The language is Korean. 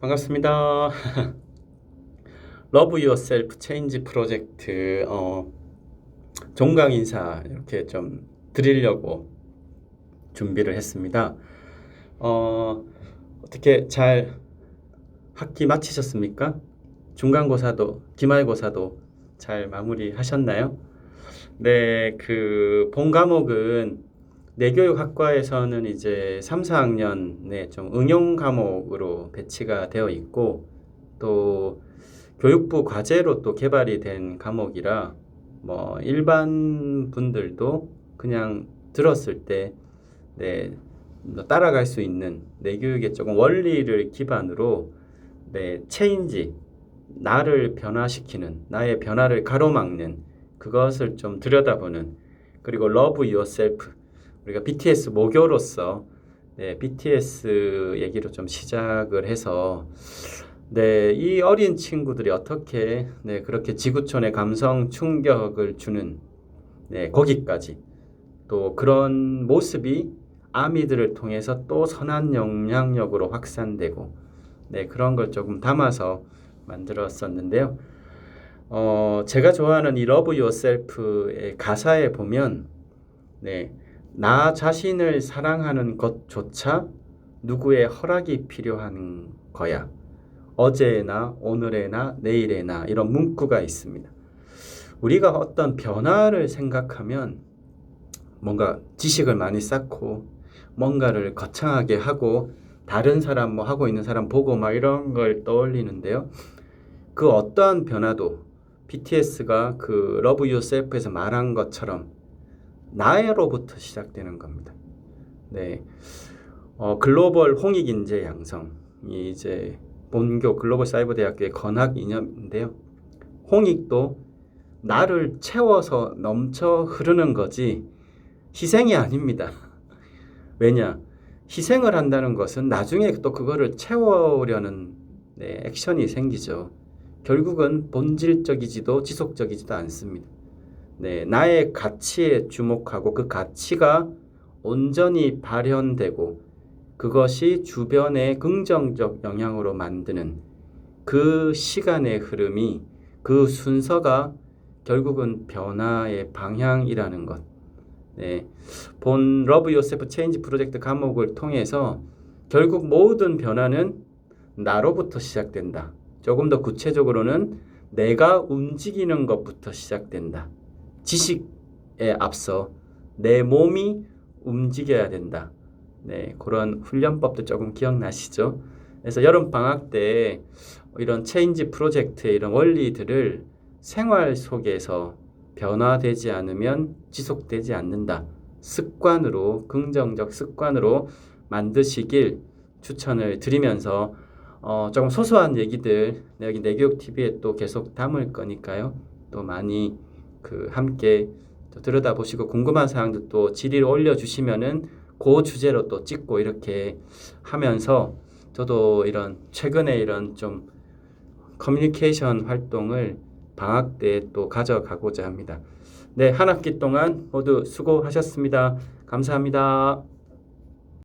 반갑습니다. 러브 유어셀프 체인지 프로젝트 어, 종강 인사 이렇게 좀 드리려고 준비를 했습니다. 어, 어떻게 잘 학기 마치셨습니까? 중간고사도 기말고사도 잘 마무리하셨나요? 네, 그 본 과목은 내교육학과에서는 이제 3, 4학년에 좀 응용 과목으로 배치가 되어 있고 또 교육부 과제로 또 개발이 된 과목이라 뭐 일반 분들도 그냥 들었을 때 네, 뭐 따라갈 수 있는 내교육의 조금 원리를 기반으로 네, 체인지 나를 변화시키는 나의 변화를 가로막는 그것을 좀 들여다보는 그리고 러브 유어셀프 우리가 BTS 모교로서 네, BTS 얘기로 좀 시작을 해서 네, 이 어린 친구들이 어떻게 네, 그렇게 지구촌의 감성 충격을 주는 네, 거기까지 또 그런 모습이 아미들을 통해서 또 선한 영향력으로 확산되고 네, 그런 걸 조금 담아서 만들었었는데요. 어, 제가 좋아하는 이 러브 유어셀프의 가사에 보면 네, 나 자신을 사랑하는 것조차 누구의 허락이 필요한 거야. 어제나 오늘에나 내일에나 이런 문구가 있습니다. 우리가 어떤 변화를 생각하면 뭔가 지식을 많이 쌓고 뭔가를 거창하게 하고 다른 사람 뭐 하고 있는 사람 보고 막 이런 걸 떠올리는데요. 그 어떠한 변화도 BTS가 그 러브 유셀프에서 말한 것처럼 나로부터 시작되는 겁니다. 네. 어, 글로벌 홍익 인재 양성이 이제 본교 글로벌 사이버 대학교의 건학 이념인데요. 홍익도 나를 채워서 넘쳐 흐르는 거지 희생이 아닙니다. 왜냐? 희생을 한다는 것은 나중에 또 그거를 채우려는 네, 액션이 생기죠. 결국은 본질적이지도 지속적이지도 않습니다. 네, 나의 가치에 주목하고 그 가치가 온전히 발현되고 그것이 주변의 긍정적 영향으로 만드는 그 시간의 흐름이 그 순서가 결국은 변화의 방향이라는 것. 네, 본 러브 요세프 체인지 프로젝트 과목을 통해서 결국 모든 변화는 나로부터 시작된다. 조금 더 구체적으로는 내가 움직이는 것부터 시작된다. 지식에 앞서 내 몸이 움직여야 된다. 네, 그런 훈련법도 조금 기억나시죠? 그래서 여름 방학 때 이런 체인지 프로젝트의 이런 원리들을 생활 속에서 변화되지 않으면 지속되지 않는다. 습관으로 긍정적 습관으로 만드시길 추천을 드리면서 어, 조금 소소한 얘기들 여기 내교육 TV에 또 계속 담을 거니까요. 또 많이 그 함께 또 들여다보시고 궁금한 사항들 또 질의를 올려주시면은 그 주제로 또 찍고 이렇게 하면서 저도 이런 최근에 이런 좀 커뮤니케이션 활동을 방학 때 또 가져가고자 합니다. 네, 한 학기 동안 모두 수고하셨습니다. 감사합니다.